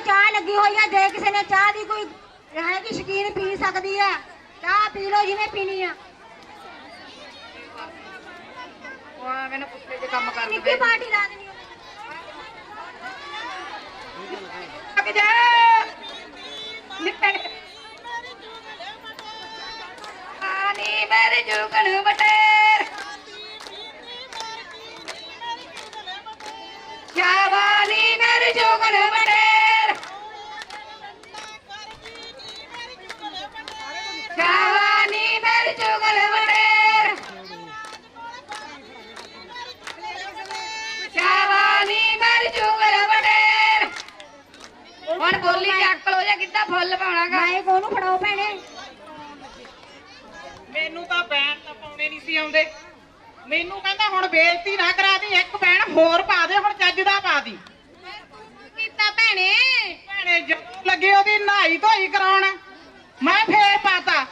ਚਾਹ ਲੱਗੀ ਹੋਈ ਆ ਜੇ ਕਿਸੇ ਨੇ ਚਾਹ ਦੀ ਕੋਈ ਹੈ ਕਿ ਸ਼ਕੀਨ ਪੀ ਸਕਦੀ ਆ ਚਾਹ ਪੀ ਲਓ ਜਿਹਨੇ ਪੀਣੀ ਆ। ਉਹ ਮੈਨੂੰ ਕੁੱਤੇ ਦੇ ਕੰਮ ਕਰ ਨਿੱਕੀ ਪਾਰਟੀ ਲਾ ਦੇਣੀ ਲੱਗ ਜਾ! ਨਿੱਕੇ ਆਨੀ ਮੇਰੇ ਜੁਗਣ ਮੇਰੇ ਜੁਗਣ ਕਿੱਦਾਂ ਫੁੱਲ ਪਾਉਣਾਗਾ? ਮਾਏ ਕੋਨੂੰ ਫੜਾਓ ਭੈਣੇ। ਮੈਨੂੰ ਤਾਂ ਬੈਣ ਤਾਂ ਪਾਉਣੇ ਨਹੀਂ ਸੀ ਆਉਂਦੇ। ਮੈਨੂੰ ਕਹਿੰਦਾ ਹੁਣ ਬੇਇੱਜ਼ਤੀ ਨਾ ਕਰਾ ਦੀ ਇੱਕ ਬੈਣ ਹੋਰ ਪਾ ਦੇ ਹੁਣ ਚੱਜ ਦਾ ਪਾ ਦੀ। ਕੀਤਾ ਭੈਣੇ। ਭੈਣੇ ਜਦੋਂ ਲੱਗੇ ਉਹਦੀ ਨਹਾਈ ਧੋਈ ਕਰਾਉਣ। ਮੈਂ ਫੇਰ ਪਾਤਾ।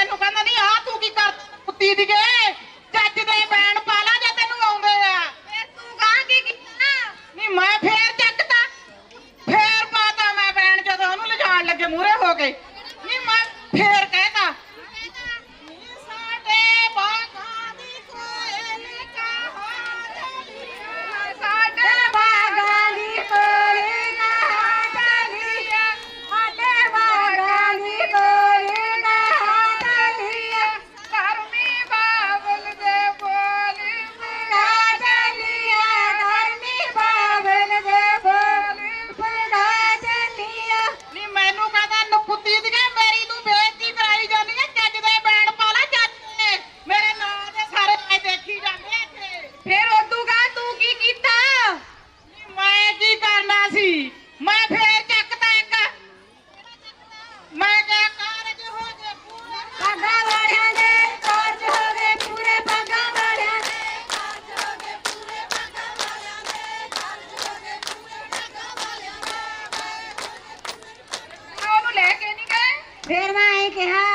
ਮੈਨੂੰ ਕਹਿੰਦਾ ਨਹੀਂ ਆ ਤੂੰ ਕੀ ਕਰ ਕੁੱਤੀ ਦੀ ਗੇ ਜੱਜ ਦੇ ਬੈਣ ਪਾ ਲਾ ਜੇ ਤੈਨੂੰ ਆਉਂਦੇ ਆ। ਫੇਰ ਤੂੰ ਕਹਾਂ ਕੀ ਕੀਤਾ? ਨਹੀਂ ਮੈਂ ਫੇਰ ਚੱਕਤਾ ਫੇਰ ਪਾਤਾ ਮੈਂ ਬੈਣ ਜਦੋਂ ਉਹਨੂੰ ਲਿਜਾਣ ਲੱਗੇ ਮੂਰੇ ਹੋ ਗਏ ਨਹੀਂ ਮੈਂ ਫੇਰ make it happen.